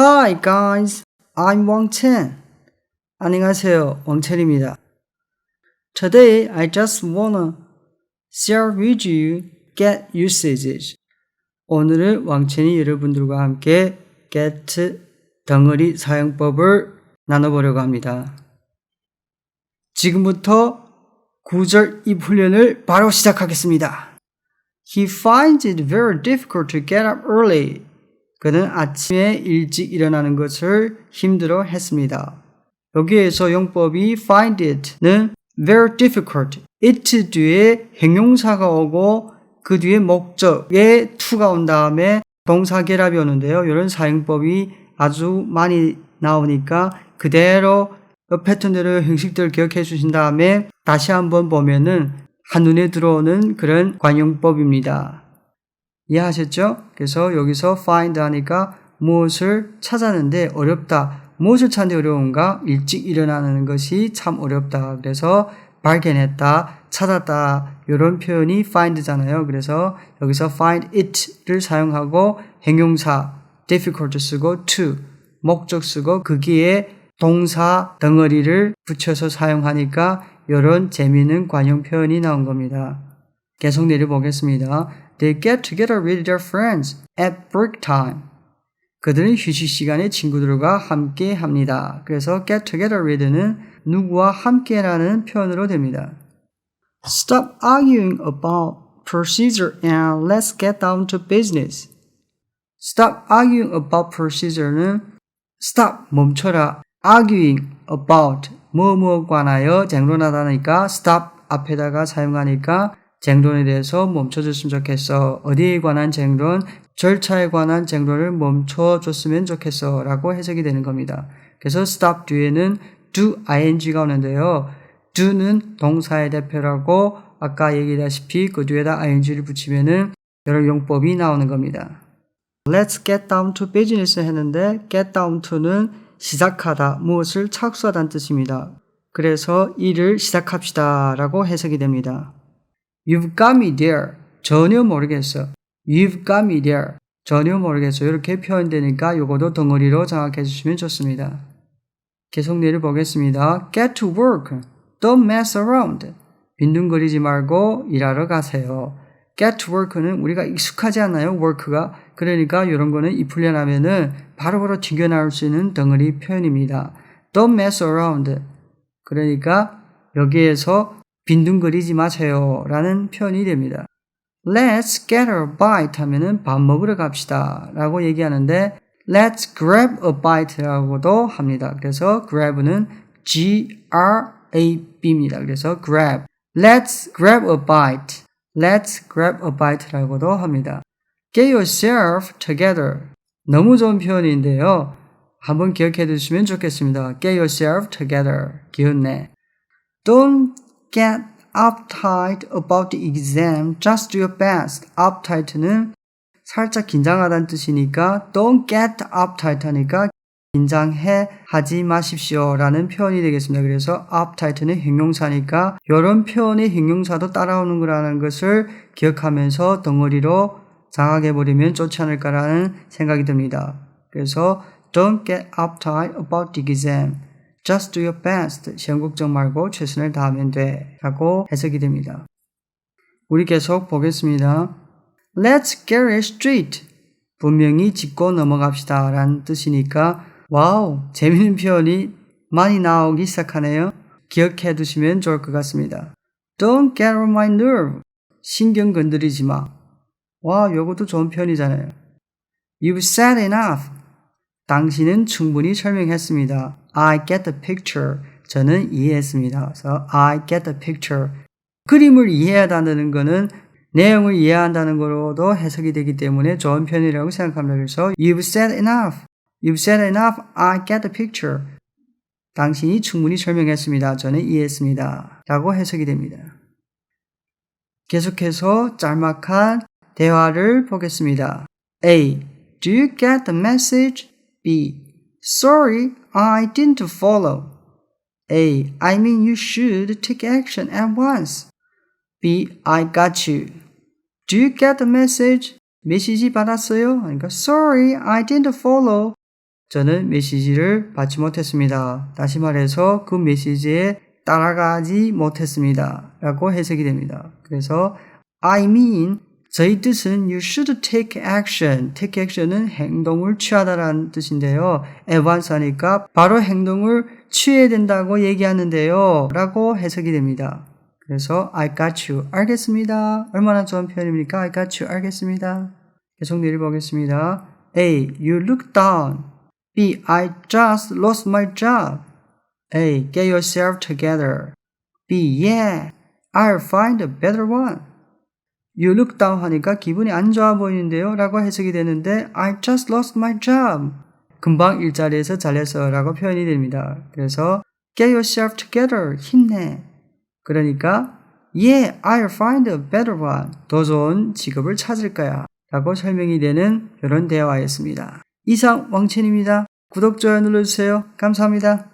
Hi guys, I'm Wang Chen. 안녕하세요, 왕첸입니다. Today I just wanna share with you get usages. 오늘은 왕첸이 여러분들과 함께 get 덩어리 사용법을 나눠보려고 합니다. 지금부터 구절 입 훈련을 바로 시작하겠습니다. He finds it very difficult to get up early. 그는 아침에 일찍 일어나는 것을 힘들어 했습니다. 여기에서 용법이 find it는 very difficult. it 뒤에 형용사가 오고 그 뒤에 목적에 to가 온 다음에 동사 결합이 오는데요. 이런 사용법이 아주 많이 나오니까 그대로 그 패턴대로 형식들을 기억해 주신 다음에 다시 한번 보면은 한눈에 들어오는 그런 관용법입니다. 이해하셨죠? 그래서 여기서 find 하니까 무엇을 찾았는데 어렵다. 무엇을 찾는데 어려운가? 일찍 일어나는 것이 참 어렵다. 그래서 발견했다, 찾았다. 이런 표현이 find잖아요. 그래서 여기서 find it를 사용하고 형용사 difficult 쓰고 to 목적 쓰고 거기에 동사 덩어리를 붙여서 사용하니까 이런 재미있는 관용 표현이 나온 겁니다. 계속 내려보겠습니다. They get together with their friends at break time. 그들은 휴식 시간에 친구들과 함께 합니다. 그래서 get together with는 누구와 함께라는 표현으로 됩니다. Stop arguing about procedure and let's get down to business. Stop arguing about procedure는 stop 멈춰라 arguing about 뭐뭐 관하여 쟁론하다니까 stop 앞에다가 사용하니까 쟁론에 대해서 멈춰줬으면 좋겠어. 어디에 관한 쟁론, 절차에 관한 쟁론을 멈춰줬으면 좋겠어. 라고 해석이 되는 겁니다. 그래서 stop 뒤에는 do ing가 오는데요. do는 동사의 대표라고 아까 얘기했다시피 그 뒤에다 ing를 붙이면은 여러 용법이 나오는 겁니다. Let's get down to business 했는데 get down to는 시작하다, 무엇을 착수하다는 뜻입니다. 그래서 일을 시작합시다 라고 해석이 됩니다. You've got me there. 전혀 모르겠어. You've got me there. 전혀 모르겠어. 이렇게 표현되니까 이것도 덩어리로 장악해 주시면 좋습니다. 계속 내려보겠습니다. Get to work. Don't mess around. 빈둥거리지 말고 일하러 가세요. Get to work는 우리가 익숙하지 않나요? work가. 그러니까 이런 거는 이 훈련하면은 바로바로 튕겨나올 수 있는 덩어리 표현입니다. Don't mess around. 그러니까 여기에서 빈둥거리지 마세요. 라는 표현이 됩니다. Let's get a bite 하면은 밥 먹으러 갑시다. 라고 얘기하는데 Let's grab a bite 라고도 합니다. 그래서 grab는 G-R-A-B입니다. 그래서 grab. Let's grab a bite. Let's grab a bite 라고도 합니다. Get yourself together. 너무 좋은 표현인데요. 한번 기억해 두시면 좋겠습니다. Get yourself together. 기운내. Don't get uptight about the exam. Just do your best. uptight는 살짝 긴장하다는 뜻이니까 don't get uptight 하니까 긴장해 하지 마십시오 라는 표현이 되겠습니다. 그래서 uptight는 형용사니까 이런 표현의 형용사도 따라오는 거라는 것을 기억하면서 덩어리로 장악해버리면 좋지 않을까라는 생각이 듭니다. 그래서 don't get uptight about the exam. Just do your best. 걱정 말고 최선을 다하면 돼. 라고 해석이 됩니다. 우리 계속 보겠습니다. Let's get it straight. 분명히 짚고 넘어갑시다. 라는 뜻이니까 와우 재밌는 표현이 많이 나오기 시작하네요. 기억해 두시면 좋을 것 같습니다. Don't get on my nerve. 신경 건드리지 마. 와, 요것도 좋은 표현이잖아요. You've said enough. 당신은 충분히 설명했습니다. I get the picture. 저는 이해했습니다. 그래서 I get the picture. 그림을 이해한다는 것은 내용을 이해한다는 것으로도 해석이 되기 때문에 좋은 표현이라고 생각합니다. 그래서 You've said enough. You've said enough. I get the picture. 당신이 충분히 설명했습니다. 저는 이해했습니다. 라고 해석이 됩니다. 계속해서 짤막한 대화를 보겠습니다. A. Do you get the message? B. Sorry, I didn't follow. A. I mean you should take action at once. B. I got you. Do you get the message? 메시지 받았어요? 그러니까 Sorry, I didn't follow. 저는 메시지를 받지 못했습니다. 다시 말해서 그 메시지에 따라가지 못했습니다. 라고 해석이 됩니다. 그래서 I mean 저희 뜻은 you should take action. take action은 행동을 취하다라는 뜻인데요. advance 하니까 바로 행동을 취해야 된다고 얘기하는데요. 라고 해석이 됩니다. 그래서 I got you. 알겠습니다. 얼마나 좋은 표현입니까? I got you. 알겠습니다. 계속 내려보겠습니다. A. You look down. B. I just lost my job. A. Get yourself together. B. Yeah. I'll find a better one. You look down 하니까 기분이 안 좋아 보이는데요. 라고 해석이 되는데 I just lost my job. 금방 일자리에서 잘렸어 라고 표현이 됩니다. 그래서 get yourself together. 힘내. 그러니까 Yeah, I'll find a better one. 더 좋은 직업을 찾을 거야. 라고 설명이 되는 이런 대화였습니다. 이상 왕첸입니다. 구독, 좋아요 눌러주세요. 감사합니다.